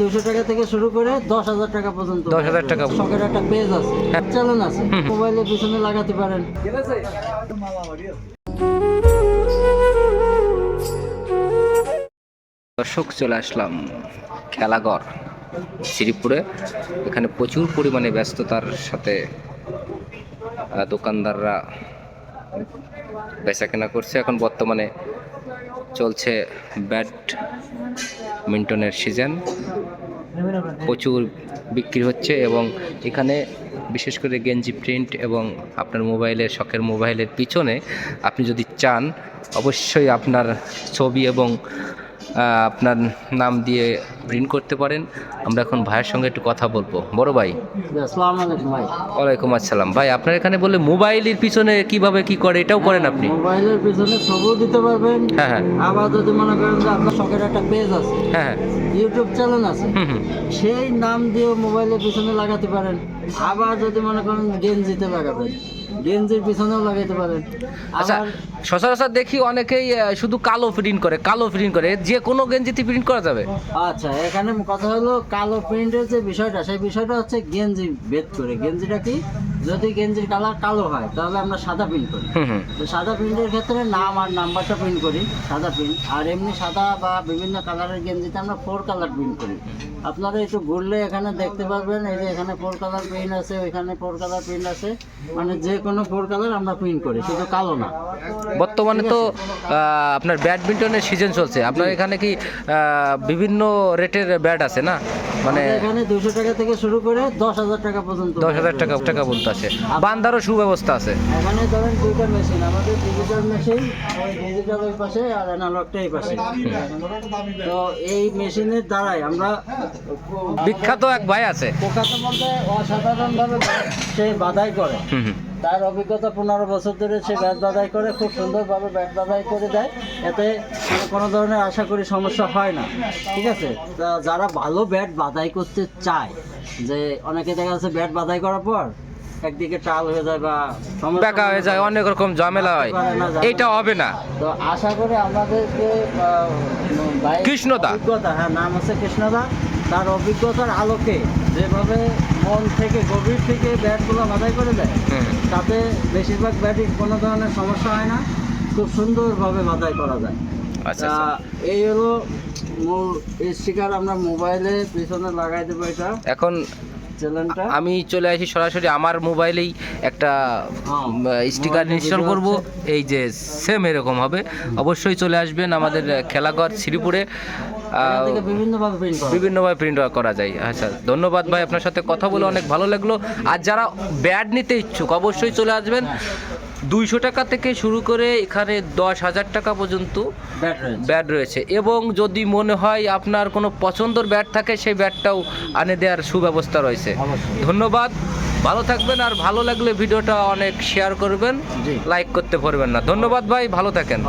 দুশো টাকা থেকে শুরু করে দশ হাজার টাকা পর্যন্ত 10,000 টাকা। শখের একটা পেজ আছে। চ্যানেল আছে মোবাইলের পিছনে লাগাতে পারেন দর্শক চলে আসলাম খেলাঘর শ্রীপুরে এখানে প্রচুর পরিমাণে ব্যস্ততার সাথে দোকানদাররা বেচা কেনা করছে। এখন বর্তমানে চলছে ব্যাডমিন্টনের সিজন প্রচুর বিক্রি হচ্ছে এবং এখানে বিশেষ করে গেঞ্জি প্রিন্ট এবং আপনার মোবাইলের, শখের মোবাইলের পিছনে আপনি যদি চান, অবশ্যই আপনার ছবি এবং আপনার নাম দিয়ে প্রিন্ট করতে পারেন। আমরা এখন ভাইয়ের সঙ্গে একটু কথা বলব। বড় ভাই। আসসালামু ভাই। ওয়ালাইকুম আসসালাম। ভাই আপনার এখানে বলে মোবাইলের পিছনে কীভাবে কি করে এটাও করেন আপনি? মোবাইলের পিছনে ছবিও দিতে পারবেন। হ্যাঁ হ্যাঁ। আবার যদি মনে করেন যে আপনার শখের একটা পেজ আছে হ্যাঁ হ্যাঁ। ইউটিউব চ্যানেল আছে হুম হুম। সেই নাম দিয়ে মোবাইলের পিছনে লাগাতে পারেন। আবার যদি মনে করেন গেঞ্জিতে লাগাবেন। গেঞ্জির পিছনেও লাগাইতে পারেন আচ্ছা সচরাচর দেখি অনেকেই শুধু কালো প্রিন্ট করে কালো প্রিন্ট করে। যে কোনো গেঞ্জিতে প্রিন্ট করা যাবে? আচ্ছা এখানে কথা হলো কালো প্রিন্টের যে বিষয়টা সেই বিষয়টা হচ্ছে গেঞ্জি ভেদ করে। গেঞ্জিটা কি? যদি গেঞ্জির কালার কালো হয় তাহলে আমরা সাদা প্রিন্ট করি। তো সাদা প্রিন্টের ক্ষেত্রে নাম আর নাম্বারটা প্রিন্ট করি সাদা প্রিন্ট আর এমনি সাদা বা বিভিন্ন কালারের গেঞ্জিতে আমরা ফোর কালার প্রিন্ট করি। আপনারা একটু ঘুরলে এখানে দেখতে পারবেন এই যে এখানে ফোর কালার প্রিন্ট আছে ওইখানে ফোর কালার প্রিন্ট আছে। মানে যে কোনো ফোর কালার আমরা প্রিন্ট করি শুধু কালো না। বর্তমানে তো আপনার ব্যাডমিন্টনের সিজন চলছে। আপনার এখানে কি বিভিন্ন রেটের ব্যাট আছে না? মানে এখানে দুশো টাকা থেকে শুরু করে দশ হাজার টাকা পর্যন্ত দশ হাজার টাকা টাকা বলতে আছে। বান্দারও সুব্যবস্থা আছে। এখানে ধরেন দুইটা মেশিন আমাদের ডিজিটাল মেশিন ওই ডিজিটাল ওই পাশে আর অ্যানালগটা এই পাশে। তো এই মেশিনের দ্বারাই আমরা বিখ্যাত এক ভাই আছে। পোকাতে বলতে অসাধারণভাবে সে বাধাই করে। তার অভিজ্ঞতা পনেরো বছর ধরে সে ব্যাট বাধাই করে খুব সুন্দরভাবে ব্যাট বাধাই করে দেয়। এতে কোনো ধরনের আশা করি সমস্যা হয় না। ঠিক আছে? তা যারা ভালো ব্যাট বাধাই করতে চায় যে অনেকে দেখা যাচ্ছে ব্যাট বাধাই করার পর একদিকে টাল হয়ে যায় বা বেকা হয়ে যায় অনেক রকম ঝামেলা হয়। এইটা হবে না। তো আশা করি আমাদেরকে কৃষ্ণদা। হ্যাঁ নাম আছে কৃষ্ণদা। তার অভিজ্ঞতার আলোকে যেভাবে মন থেকে গভীর থেকে ব্যাটগুলো বাধাই করে দেয়। তাতে বেশিরভাগ ব্যাটিং কোনো ধরনের সমস্যা হয় না খুব সুন্দরভাবে বাধাই করা যায়। আচ্ছা আচ্ছা। এই হলো মূল স্টিকার আমরা মোবাইলে পিছনে লাগাই দেবো এটা এখন আমি চলে আসি সরাসরি আমার মোবাইলেই একটা হ্যাঁ, স্টিকার ইনস্টল করব। এই যে সেম এরকম হবে। অবশ্যই চলে আসবেন আমাদের খেলাঘর শ্রীপুরে। বিভিন্নভাবে প্রিন্ট করা যায়। করা যায়। আচ্ছা ধন্যবাদ ভাই আপনার সাথে কথা বলে অনেক ভালো লাগল। আর যারা ব্যাড নিতে ইচ্ছুক অবশ্যই চলে আসবেন। দুইশো টাকা থেকে শুরু করে এখানে দশ হাজার টাকা পর্যন্ত ব্যাট রয়েছে। এবং যদি মনে হয় আপনার কোনো পছন্দর ব্যাট থাকে সেই ব্যাটটাও আনে দেওয়ার সুব্যবস্থা রয়েছে। ধন্যবাদ। ভালো থাকবেন আর ভালো লাগলে ভিডিওটা অনেক শেয়ার করবেন। লাইক করতে পারবেন না। ধন্যবাদ ভাই ভালো থাকেন।